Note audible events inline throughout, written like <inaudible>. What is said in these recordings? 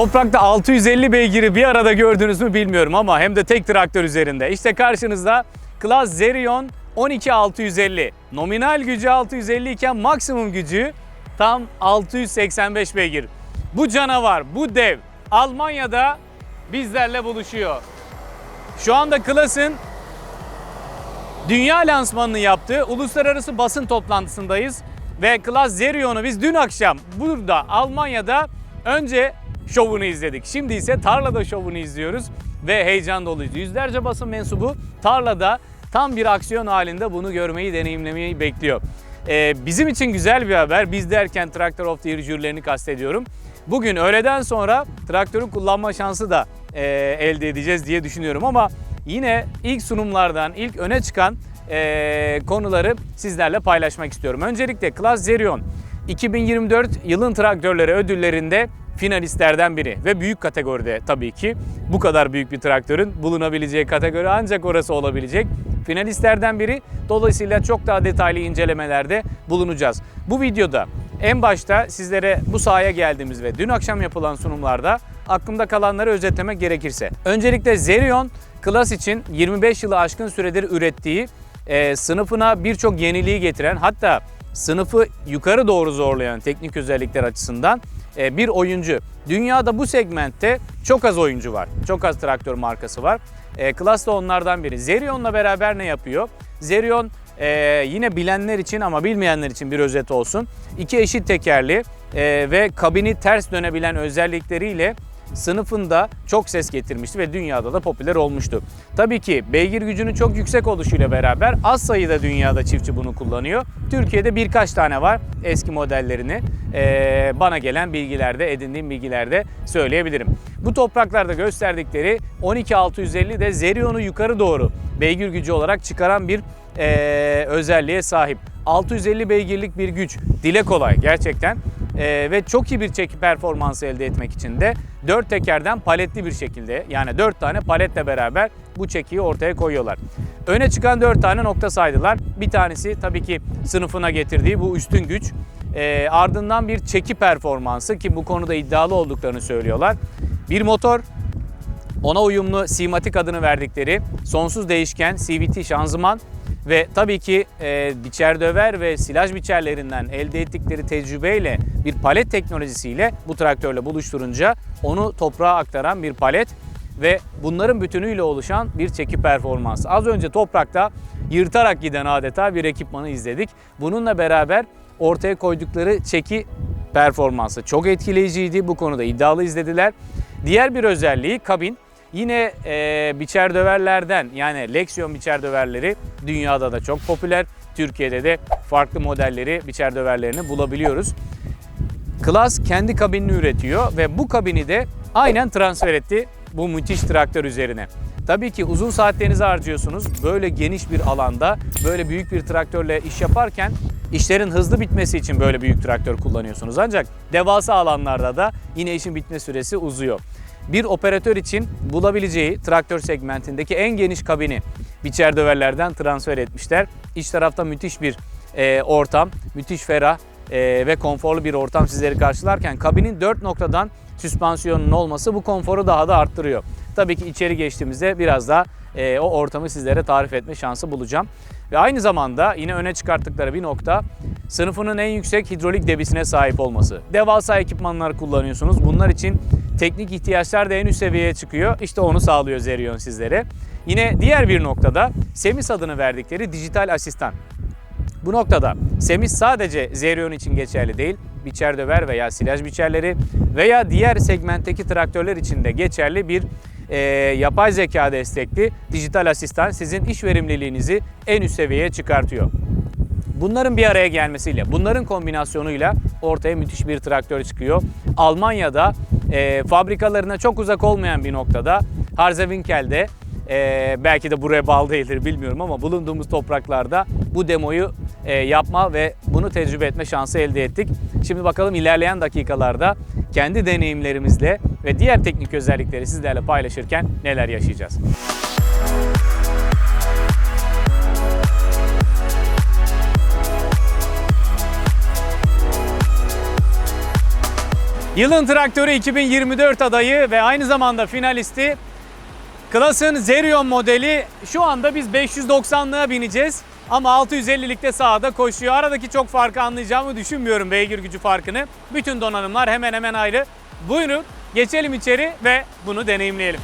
Toprakta 650 beygiri bir arada gördünüz mü bilmiyorum ama hem de tek traktör üzerinde. İşte karşınızda Class Zerion 12650. Nominal gücü 650 iken maksimum gücü tam 685 beygir. Bu canavar, bu dev Almanya'da bizlerle buluşuyor. Şu anda Class'ın dünya lansmanını yaptığı uluslararası basın toplantısındayız. Ve Class Zerion'u biz dün akşam burada Almanya'da önce şovunu izledik. Şimdi ise tarlada şovunu izliyoruz ve heyecan doluyuz. Yüzlerce basın mensubu tarlada tam bir aksiyon halinde bunu görmeyi, deneyimlemeyi bekliyor. Ee, bizim için güzel bir haber. Biz derken Tractor of the Year jürilerini kastediyorum. Bugün öğleden sonra traktörü kullanma şansı da e, elde edeceğiz diye düşünüyorum ama yine ilk sunumlardan, ilk öne çıkan e, konuları sizlerle paylaşmak istiyorum. Öncelikle Class Zerion 2024 yılın traktörleri ödüllerinde finalistlerden biri ve büyük kategoride tabii ki bu kadar büyük bir traktörün bulunabileceği kategori ancak orası olabilecek finalistlerden biri. Dolayısıyla çok daha detaylı incelemelerde bulunacağız. Bu videoda en başta sizlere bu sahaya geldiğimiz ve dün akşam yapılan sunumlarda aklımda kalanları özetlemek gerekirse. Öncelikle Zerion Class için 25 yılı aşkın süredir ürettiği e, sınıfına birçok yeniliği getiren hatta sınıfı yukarı doğru zorlayan teknik özellikler açısından bir oyuncu. Dünyada bu segmentte çok az oyuncu var. Çok az traktör markası var. E, Class da onlardan biri. Zerion'la beraber ne yapıyor? Zerion e, yine bilenler için ama bilmeyenler için bir özet olsun. İki eşit tekerli e, ve kabini ters dönebilen özellikleriyle sınıfında çok ses getirmişti ve dünyada da popüler olmuştu. Tabii ki beygir gücünün çok yüksek oluşuyla beraber az sayıda dünyada çiftçi bunu kullanıyor. Türkiye'de birkaç tane var eski modellerini eee, bana gelen bilgilerde, edindiğim bilgilerde söyleyebilirim. Bu topraklarda gösterdikleri 12650 de Zerion'u yukarı doğru beygir gücü olarak çıkaran bir eee, özelliğe sahip. 650 beygirlik bir güç. Dile kolay gerçekten. Ee, ve çok iyi bir çeki performansı elde etmek için de 4 tekerden paletli bir şekilde yani 4 tane paletle beraber bu çekiyi ortaya koyuyorlar. Öne çıkan 4 tane nokta saydılar. Bir tanesi tabii ki sınıfına getirdiği bu üstün güç. Ee, ardından bir çeki performansı ki bu konuda iddialı olduklarını söylüyorlar. Bir motor, ona uyumlu Simatic adını verdikleri sonsuz değişken CVT şanzıman ve tabii ki e, biçer döver ve silaj biçerlerinden elde ettikleri tecrübeyle bir palet teknolojisiyle bu traktörle buluşturunca onu toprağa aktaran bir palet ve bunların bütünüyle oluşan bir çeki performansı. Az önce toprakta yırtarak giden adeta bir ekipmanı izledik. Bununla beraber ortaya koydukları çeki performansı çok etkileyiciydi. Bu konuda iddialı izlediler. Diğer bir özelliği kabin. Yine e, biçer döverlerden yani Lexion biçer döverleri dünyada da çok popüler. Türkiye'de de farklı modelleri biçer döverlerini bulabiliyoruz. Class kendi kabinini üretiyor ve bu kabini de aynen transfer etti bu müthiş traktör üzerine. Tabii ki uzun saatlerinizi harcıyorsunuz. Böyle geniş bir alanda, böyle büyük bir traktörle iş yaparken işlerin hızlı bitmesi için böyle büyük traktör kullanıyorsunuz. Ancak devasa alanlarda da yine işin bitme süresi uzuyor. Bir operatör için bulabileceği traktör segmentindeki en geniş kabini biçer döverlerden transfer etmişler. İç tarafta müthiş bir e, ortam, müthiş ferah e, ve konforlu bir ortam sizleri karşılarken kabinin 4 noktadan süspansiyonun olması bu konforu daha da arttırıyor. Tabii ki içeri geçtiğimizde biraz daha e, o ortamı sizlere tarif etme şansı bulacağım. Ve aynı zamanda yine öne çıkarttıkları bir nokta sınıfının en yüksek hidrolik debisine sahip olması. Devasa ekipmanlar kullanıyorsunuz. Bunlar için teknik ihtiyaçlar da en üst seviyeye çıkıyor. İşte onu sağlıyor Zerion sizlere. Yine diğer bir noktada Semis adını verdikleri dijital asistan. Bu noktada Semis sadece Zerion için geçerli değil, biçer döver veya silaj biçerleri veya diğer segmentteki traktörler için de geçerli bir e, yapay zeka destekli dijital asistan sizin iş verimliliğinizi en üst seviyeye çıkartıyor. Bunların bir araya gelmesiyle, bunların kombinasyonuyla ortaya müthiş bir traktör çıkıyor. Almanya'da e, fabrikalarına çok uzak olmayan bir noktada Harzewinkel'de e, belki de buraya bağlı değildir bilmiyorum ama bulunduğumuz topraklarda bu demoyu e, yapma ve bunu tecrübe etme şansı elde ettik. Şimdi bakalım ilerleyen dakikalarda kendi deneyimlerimizle ve diğer teknik özellikleri sizlerle paylaşırken neler yaşayacağız. Yılın Traktörü 2024 adayı ve aynı zamanda finalisti Klas'ın Zerion modeli şu anda biz 590'lığa bineceğiz. Ama 650'likte sahada koşuyor. Aradaki çok farkı anlayacağımı düşünmüyorum beygir gücü farkını. Bütün donanımlar hemen hemen ayrı. Buyurun geçelim içeri ve bunu deneyimleyelim.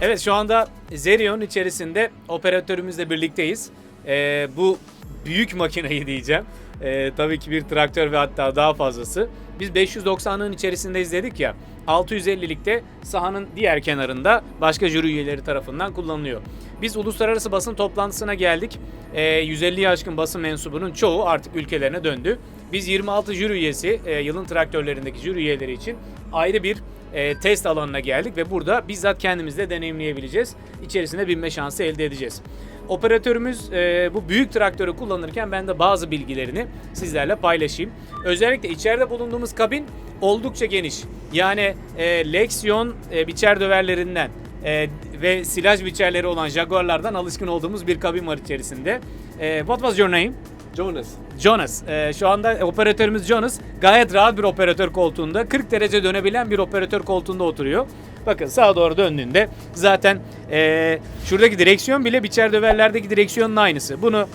Evet şu anda Zerion içerisinde operatörümüzle birlikteyiz. Ee, bu büyük makineyi diyeceğim. Ee, tabii ki bir traktör ve hatta daha fazlası. Biz 590'ın içerisinde izledik ya. 650'likte sahanın diğer kenarında başka jüri üyeleri tarafından kullanılıyor. Biz uluslararası basın toplantısına geldik. Ee, 150'ye aşkın basın mensubunun çoğu artık ülkelerine döndü. Biz 26 jüri üyesi, e, yılın traktörlerindeki jüri üyeleri için ayrı bir e, test alanına geldik ve burada bizzat kendimizde deneyimleyebileceğiz. İçerisine binme şansı elde edeceğiz. Operatörümüz e, bu büyük traktörü kullanırken ben de bazı bilgilerini sizlerle paylaşayım. Özellikle içeride bulunduğumuz kabin oldukça geniş. Yani e, Lexion e, biçer döverlerinden e, ve silaj biçerleri olan Jaguar'lardan alışkın olduğumuz bir kabin var içerisinde. E, what was your name? Jonas. Jonas. Ee, şu anda operatörümüz Jonas gayet rahat bir operatör koltuğunda 40 derece dönebilen bir operatör koltuğunda oturuyor. Bakın sağa doğru döndüğünde zaten ee, şuradaki direksiyon bile biçer döverlerdeki direksiyonun aynısı. Bunu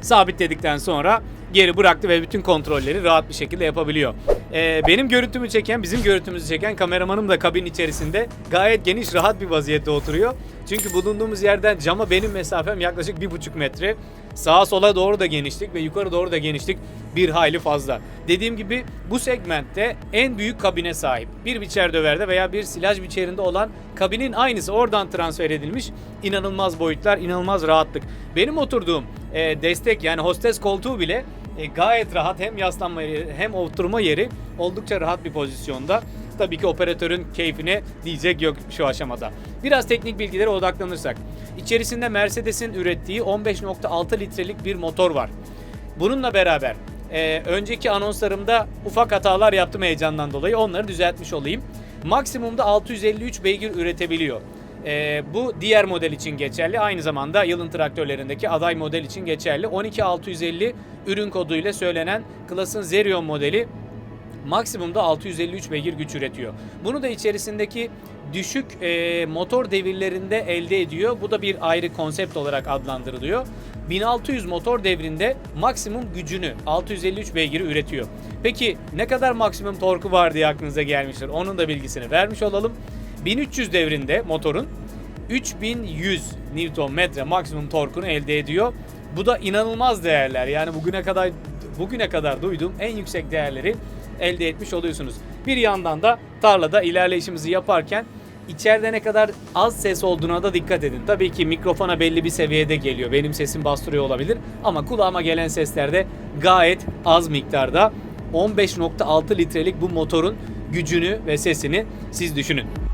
sabitledikten sonra geri bıraktı ve bütün kontrolleri rahat bir şekilde yapabiliyor. Ee, benim görüntümü çeken, bizim görüntümüzü çeken kameramanım da kabin içerisinde gayet geniş, rahat bir vaziyette oturuyor. Çünkü bulunduğumuz yerden cama benim mesafem yaklaşık bir buçuk metre. Sağa sola doğru da genişlik ve yukarı doğru da genişlik bir hayli fazla. Dediğim gibi bu segmentte en büyük kabine sahip. Bir biçer döverde veya bir silaj biçerinde olan kabinin aynısı oradan transfer edilmiş. İnanılmaz boyutlar, inanılmaz rahatlık. Benim oturduğum e, destek yani hostes koltuğu bile e, gayet rahat hem yaslanma yeri hem oturma yeri oldukça rahat bir pozisyonda. Tabii ki operatörün keyfine diyecek yok şu aşamada. Biraz teknik bilgilere odaklanırsak. İçerisinde Mercedes'in ürettiği 15.6 litrelik bir motor var. Bununla beraber e, önceki anonslarımda ufak hatalar yaptım heyecandan dolayı onları düzeltmiş olayım. Maksimumda 653 beygir üretebiliyor. E, bu diğer model için geçerli. Aynı zamanda yılın traktörlerindeki aday model için geçerli. 12650 ürün koduyla söylenen Klas'ın Zerion modeli maksimumda 653 beygir güç üretiyor. Bunu da içerisindeki düşük e, motor devirlerinde elde ediyor. Bu da bir ayrı konsept olarak adlandırılıyor. 1600 motor devrinde maksimum gücünü 653 beygiri üretiyor. Peki ne kadar maksimum torku var diye aklınıza gelmiştir. Onun da bilgisini vermiş olalım. 1300 devrinde motorun 3100 Nm maksimum torkunu elde ediyor. Bu da inanılmaz değerler. Yani bugüne kadar bugüne kadar duyduğum en yüksek değerleri elde etmiş oluyorsunuz. Bir yandan da tarlada ilerleyişimizi yaparken içeride ne kadar az ses olduğuna da dikkat edin. Tabii ki mikrofona belli bir seviyede geliyor. Benim sesim bastırıyor olabilir ama kulağıma gelen sesler de gayet az miktarda. 15.6 litrelik bu motorun gücünü ve sesini siz düşünün.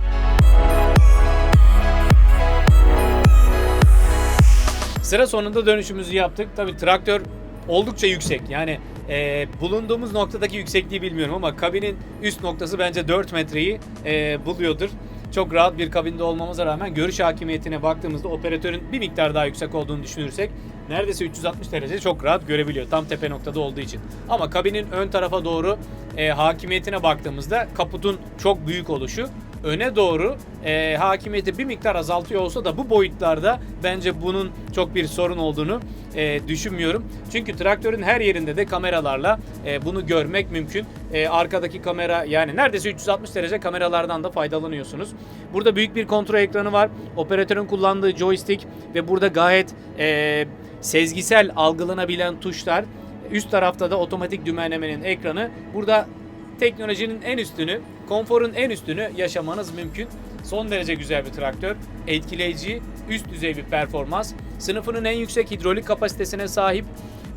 Sıra sonunda dönüşümüzü yaptık. Tabii traktör oldukça yüksek. Yani e, bulunduğumuz noktadaki yüksekliği bilmiyorum ama kabinin üst noktası bence 4 metreyi e, buluyordur. Çok rahat bir kabinde olmamıza rağmen görüş hakimiyetine baktığımızda operatörün bir miktar daha yüksek olduğunu düşünürsek neredeyse 360 derece çok rahat görebiliyor tam tepe noktada olduğu için. Ama kabinin ön tarafa doğru e, hakimiyetine baktığımızda kaputun çok büyük oluşu öne doğru e, hakimiyeti bir miktar azaltıyor olsa da bu boyutlarda bence bunun çok bir sorun olduğunu e, düşünmüyorum. Çünkü traktörün her yerinde de kameralarla e, bunu görmek mümkün. E, arkadaki kamera yani neredeyse 360 derece kameralardan da faydalanıyorsunuz. Burada büyük bir kontrol ekranı var. Operatörün kullandığı joystick ve burada gayet e, sezgisel algılanabilen tuşlar. Üst tarafta da otomatik dümenlemenin ekranı. Burada teknolojinin en üstünü, konforun en üstünü yaşamanız mümkün. Son derece güzel bir traktör, etkileyici, üst düzey bir performans, sınıfının en yüksek hidrolik kapasitesine sahip.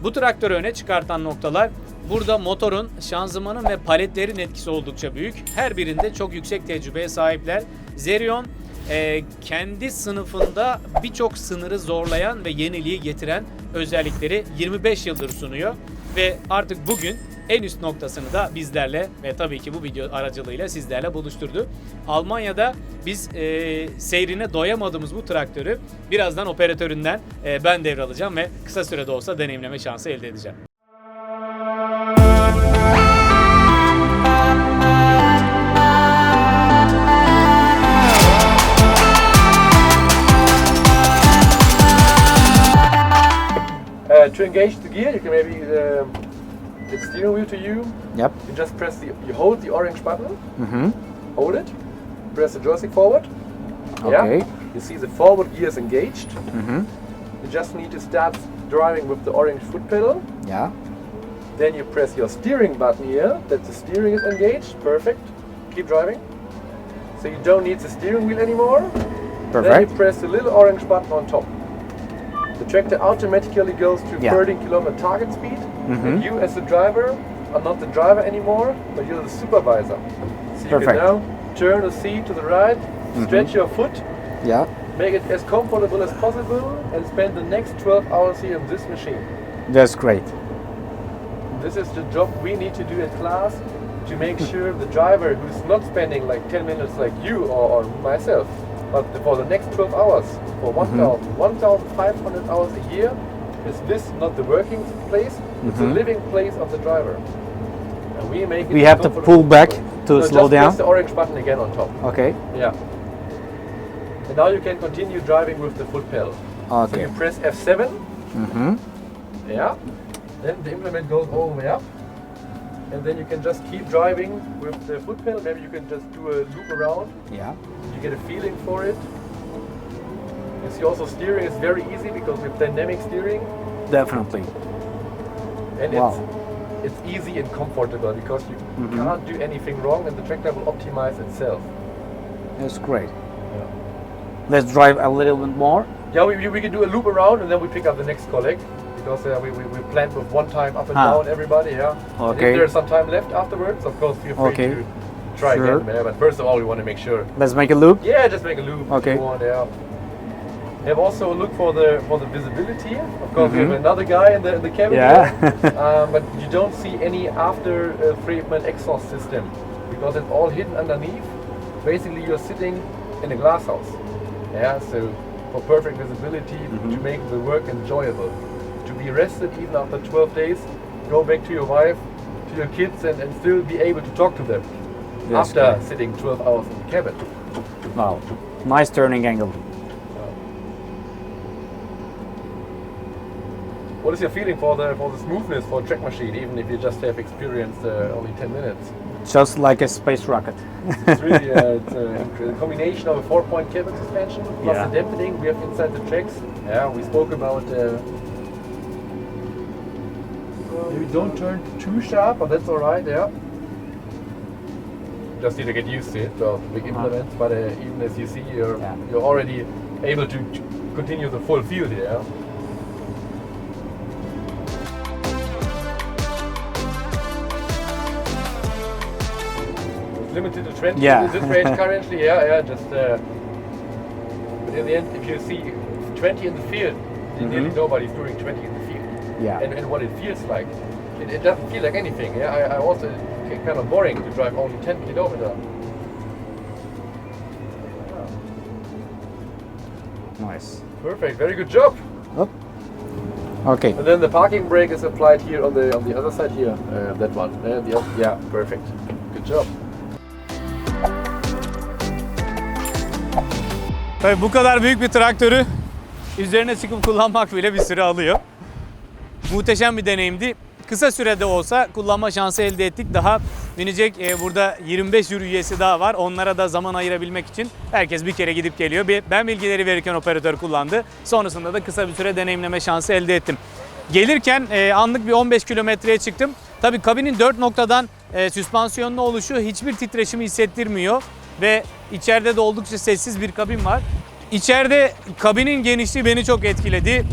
Bu traktörü öne çıkartan noktalar burada motorun, şanzımanın ve paletlerin etkisi oldukça büyük. Her birinde çok yüksek tecrübeye sahipler. Zerion e, kendi sınıfında birçok sınırı zorlayan ve yeniliği getiren özellikleri 25 yıldır sunuyor ve artık bugün en üst noktasını da bizlerle ve tabii ki bu video aracılığıyla sizlerle buluşturdu. Almanya'da biz e, seyrine doyamadığımız bu traktörü birazdan operatöründen e, ben devralacağım ve kısa sürede olsa deneyimleme şansı elde edeceğim. Uh, to engage the gear, you can maybe um the steering wheel to you. Yep. You just press the, you hold the orange button, Mm-hmm. hold it, press the joystick forward. Okay. Yeah. You see the forward gear is engaged. Mm-hmm. You just need to start driving with the orange foot pedal. Yeah. Then you press your steering button here, that the steering is engaged. Perfect. Keep driving. So you don't need the steering wheel anymore. Perfect. Then you press the little orange button on top. The tractor automatically goes to Yeah. 30 kilometer target speed. Mhm. And you, as the driver, are not the driver anymore, but you're the supervisor. So you Perfect. can now turn the seat to the right, stretch your foot, Yeah. make it as comfortable as possible, and spend the next 12 hours here in this machine. That's great. This is the job we need to do in class to make sure the driver who's not spending like 10 minutes like you or, or myself, but for the next 12 hours, for 1,000, 1,500 hours a year, is this not the working place? It's the Mhm. living place of the driver. And we make it We have to pull back to No, slow down. press the orange button again on top. Okay. Yeah. And now you can continue driving with the foot pedal. So Okay. you press F7 Mm-hmm. yeah. Then the implement goes all the way up. And then you can just keep driving with the foot pedal. Maybe you can just do a loop around. Yeah. You get a feeling for it. You see also steering is very easy because with dynamic steering Definitely. and Wow. it's it's easy and comfortable because you Mhm. can't do anything wrong and the tractor will optimize itself. That's great. Yeah. Let's drive a little bit more. Yeah, we, we, we can do a loop around and then we pick up the next colleague because uh, we, we, we planned with one time up and Ah. down everybody, yeah. And Okay. if there's some time left afterwards, of course, feel free Okay. to try Sure. again. Yeah, but first of all, we want to make sure. Let's make a loop. Yeah, just make a loop. if Okay. want, yeah. We have also a look for the for the visibility. Of course, we have Mhm. another guy in the in the cabin. Yeah. here. <laughs> um, but you don't see any after uh, treatment exhaust system because it's all hidden underneath. Basically, you're sitting in a glass house. Yeah, so for perfect visibility Mhm. to make the work enjoyable, to be rested even after 12 days, go back to your wife, to your kids, and, and still be able to talk to them That's after sitting 12 hours in the cabin. Wow. Nice turning angle. What is your feeling for the for the smoothness for a track machine, even if you just have experienced uh, only 10 minutes? Just like a space rocket. It's really uh, it's a, a combination of a four-point cabin suspension plus Yeah. the dampening we have inside the tracks. Yeah, we spoke about. Uh, maybe don't turn too sharp, but that's all right. Yeah. Just need to get used to it. Well, big implements, but uh, even as you see, you're Yeah. you're already able to continue the full field here. Yeah? Limited to 20 Yeah. in this range <laughs> currently. Yeah, yeah, just. Uh, but in the end, if you see 20 in the field, then nearly Mhm. nobody's doing 20 in the field. Yeah. And, and what it feels like, it, it doesn't feel like anything. Yeah, I, I also it's kind of boring to drive only 10 kilometer. Nice. Perfect, very good job. Up. Okay. And then the parking brake is applied here on the on the other side here. Uh, that one. Uh, the yeah, perfect. Good job. Tabii bu kadar büyük bir traktörü üzerine çıkıp kullanmak bile bir süre alıyor. Muhteşem bir deneyimdi. Kısa sürede olsa kullanma şansı elde ettik. Daha binecek e, burada 25 jüri üyesi daha var. Onlara da zaman ayırabilmek için herkes bir kere gidip geliyor. Bir- Ben bilgileri verirken operatör kullandı. Sonrasında da kısa bir süre deneyimleme şansı elde ettim. Gelirken e, anlık bir 15 kilometreye çıktım. Tabii kabinin 4 noktadan e, süspansiyonlu oluşu hiçbir titreşimi hissettirmiyor. Ve içeride de oldukça sessiz bir kabin var. İçeride kabinin genişliği beni çok etkiledi.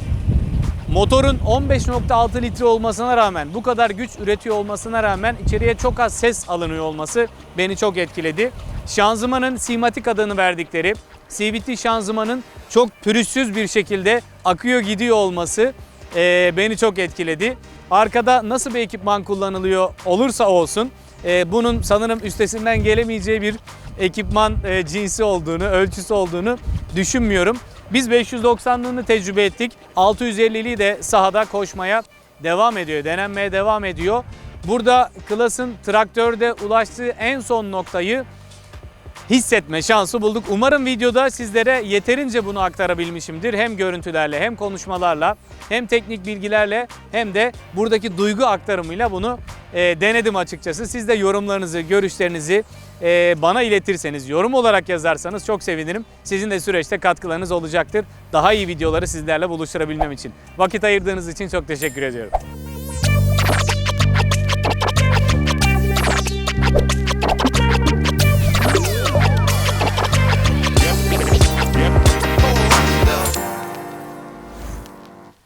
Motorun 15.6 litre olmasına rağmen, bu kadar güç üretiyor olmasına rağmen içeriye çok az ses alınıyor olması beni çok etkiledi. Şanzımanın Simatic adını verdikleri CVT şanzımanın çok pürüzsüz bir şekilde akıyor gidiyor olması e, beni çok etkiledi. Arkada nasıl bir ekipman kullanılıyor olursa olsun e, bunun sanırım üstesinden gelemeyeceği bir ekipman e, cinsi olduğunu, ölçüsü olduğunu düşünmüyorum. Biz 590'lığını tecrübe ettik. 650'liği de sahada koşmaya devam ediyor, denenmeye devam ediyor. Burada Klas'ın traktörde ulaştığı en son noktayı hissetme şansı bulduk. Umarım videoda sizlere yeterince bunu aktarabilmişimdir. Hem görüntülerle hem konuşmalarla hem teknik bilgilerle hem de buradaki duygu aktarımıyla bunu e, denedim açıkçası. Siz de yorumlarınızı, görüşlerinizi e, bana iletirseniz, yorum olarak yazarsanız çok sevinirim. Sizin de süreçte katkılarınız olacaktır. Daha iyi videoları sizlerle buluşturabilmem için. Vakit ayırdığınız için çok teşekkür ediyorum.